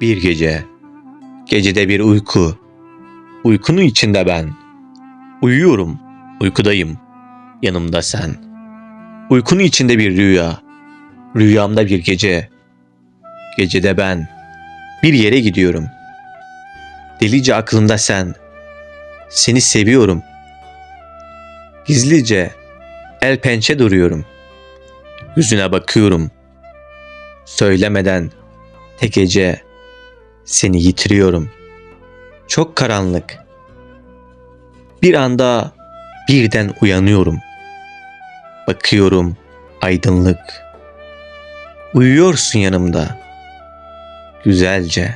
Bir gece, gecede bir uyku. Uykunun içinde ben. Uyuyorum, uykudayım. Yanımda sen. Uykunun içinde bir rüya. Rüyamda bir gece. Gecede ben. Bir yere gidiyorum. Delice aklımda sen. Seni seviyorum. Gizlice el pençe duruyorum. Yüzüne bakıyorum. Söylemeden tek gece seni yitiriyorum. Çok karanlık. Bir anda birden uyanıyorum. Bakıyorum aydınlık. Uyuyorsun yanımda. Güzelce.